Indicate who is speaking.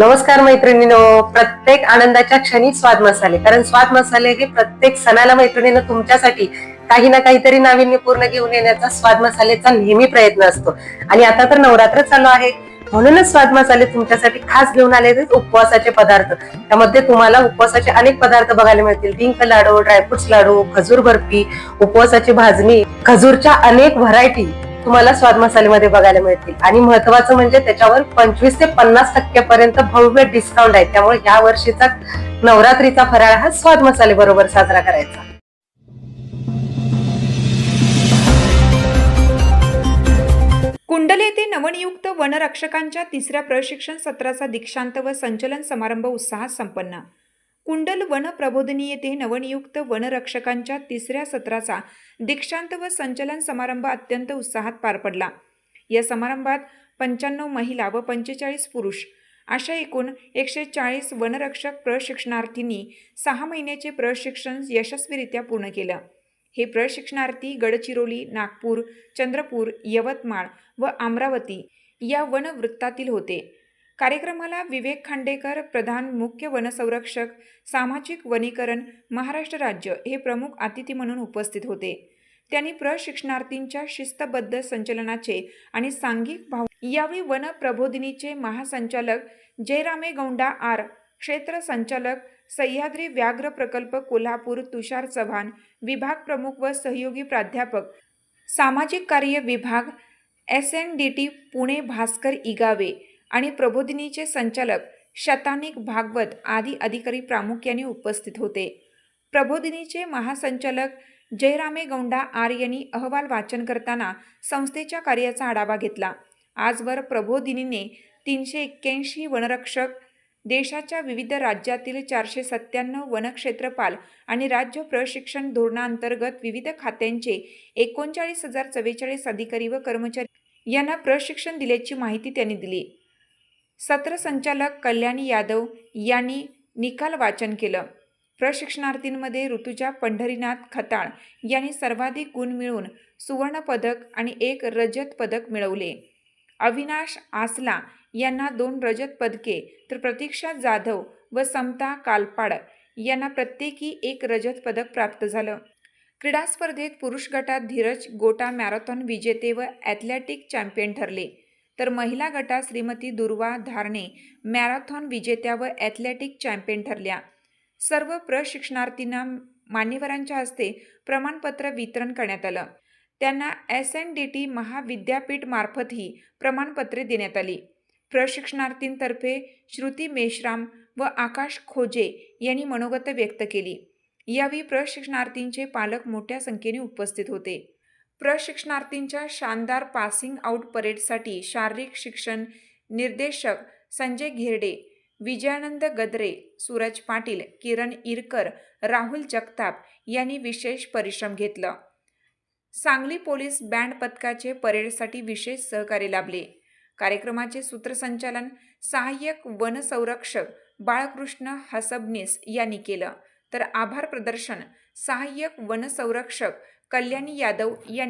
Speaker 1: नमस्कार मैत्रिणीनो. प्रत्येक आनंदाच्या क्षणी स्वाद मसाले. कारण स्वाद मसाले हे प्रत्येक सणाला मैत्रिणीनं तुमच्यासाठी काही ना काहीतरी नाविन्यपूर्ण घेऊन येण्याचा स्वाद मसालेचा नेहमी प्रयत्न असतो. आणि आता तर नवरात्र चालू आहे. म्हणूनच स्वाद मसाले तुमच्यासाठी खास घेऊन आले उपवासाचे पदार्थ. त्यामध्ये तुम्हाला उपवासाचे अनेक पदार्थ बघायला मिळतील. डिंक लाडू ड्रायफ्रुट्स लाडू खजूर बर्फी उपवासाची भाजणी खजूरच्या अनेक व्हरायटी तुम्हाला स्वाद मसालेमध्ये बघायला मिळतील. आणि महत्वाचं म्हणजे त्याच्यावर पंचवीस ते पन्नास टक्क्यापर्यंत भव्य डिस्काउंट आहे. त्यामुळे या वर्षीचा नवरात्रीचा फराळ हा स्वाद मसाले बरोबर साजरा करायचा.
Speaker 2: कुंडल येथे नवनियुक्त वनरक्षकांच्या तिसऱ्या प्रशिक्षण सत्राचा दीक्षांत व संचलन समारंभ उत्साहात संपन्न. कुंडल वन प्रबोधिनी येथे नवनियुक्त वनरक्षकांच्या तिसऱ्या सत्राचा दीक्षांत व संचलन समारंभ अत्यंत उत्साहात पार पडला. या समारंभात पंच्याण्णव महिला व पंचेचाळीस पुरुष अशा एकूण एकशे चाळीस वनरक्षक प्रशिक्षणार्थींनी सहा महिन्याचे प्रशिक्षण यशस्वीरित्या पूर्ण केलं. हे प्रशिक्षणार्थी गडचिरोली नागपूर चंद्रपूर यवतमाळ व अमरावती या वनवृत्तातील होते. कार्यक्रमाला विवेक खांडेकर प्रधान मुख्य वनसंरक्षक सामाजिक वनीकरण महाराष्ट्र राज्य हे प्रमुख अतिथी म्हणून उपस्थित होते. त्यांनी प्रशिक्षणार्थींच्या शिस्तबद्ध संचलनाचे आणि सांघिक भाव यावेळी वन प्रबोधिनीचे महासंचालक जयरामे गौंडा आर. क्षेत्र संचालक सह्याद्री व्याघ्र प्रकल्प कोल्हापूर तुषार चव्हाण विभाग प्रमुख व सहयोगी प्राध्यापक सामाजिक कार्य विभाग S N D T Pune Bhaskar Igave आणि प्रबोधिनीचे संचालक शतानिक भागवत आदी अधिकारी प्रामुख्याने उपस्थित होते. प्रबोधिनीचे महासंचालक जयरामे गौंडा आर यांनी अहवाल वाचन करताना संस्थेच्या कार्याचा आढावा घेतला. आजवर प्रबोधिनीने तीनशे एक्क्याऐंशी वनरक्षक देशाच्या विविध राज्यातील चारशे सत्त्याण्णव वनक्षेत्रपाल आणि राज्य प्रशिक्षण धोरणांतर्गत विविध खात्यांचे एकोणचाळीस हजार चव्वेचाळीस अधिकारी व कर्मचारी यांना प्रशिक्षण दिल्याची माहिती त्यांनी दिली. सत्र संचालक कल्याणी यादव यांनी निकाल वाचन केलं. प्रशिक्षणार्थींमध्ये ऋतुजा पंढरीनाथ खताळ यांनी सर्वाधिक गुण मिळवून सुवर्णपदक आणि एक रजत पदक मिळवले. अविनाश आसला यांना दोन रजत पदके तर प्रतीक्षा जाधव व समता कालपाड यांना प्रत्येकी एक रजत पदक प्राप्त झालं. क्रीडा स्पर्धेत पुरुष गटात धीरज गोटा मॅरेथॉन विजेते व ॲथलेटिक चॅम्पियन ठरले. तर महिला गटात श्रीमती दुर्वा धारणे मॅरेथॉन विजेत्या व ॲथलेटिक चॅम्पियन ठरल्या. सर्व प्रशिक्षणार्थींना मान्यवरांच्या हस्ते प्रमाणपत्र वितरण करण्यात आलं. त्यांना एस एन डी टी महाविद्यापीठमार्फतही प्रमाणपत्रे देण्यात आली. प्रशिक्षणार्थींतर्फे श्रुती मेश्राम व आकाश खोजे यांनी मनोगत व्यक्त केली. यावेळी प्रशिक्षणार्थींचे पालक मोठ्या संख्येने उपस्थित होते. प्रशिक्षणार्थींच्या शानदार पासिंग आऊट परेडसाठी शारीरिक शिक्षण निर्देशक संजय घेरडे विजयानंद गद्रे सूरज पाटील किरण इरकर राहुल जगताप यांनी विशेष परिश्रम घेतलं. सांगली पोलीस बँड पथकाचे परेडसाठी विशेष सहकार्य लाभले. कार्यक्रमाचे सूत्रसंचालन सहाय्यक वनसंरक्षक बाळकृष्ण हसबनीस यांनी केलं. तर आभार प्रदर्शन सहाय्यक वनसंरक्षक कल्याणी यादव यांनी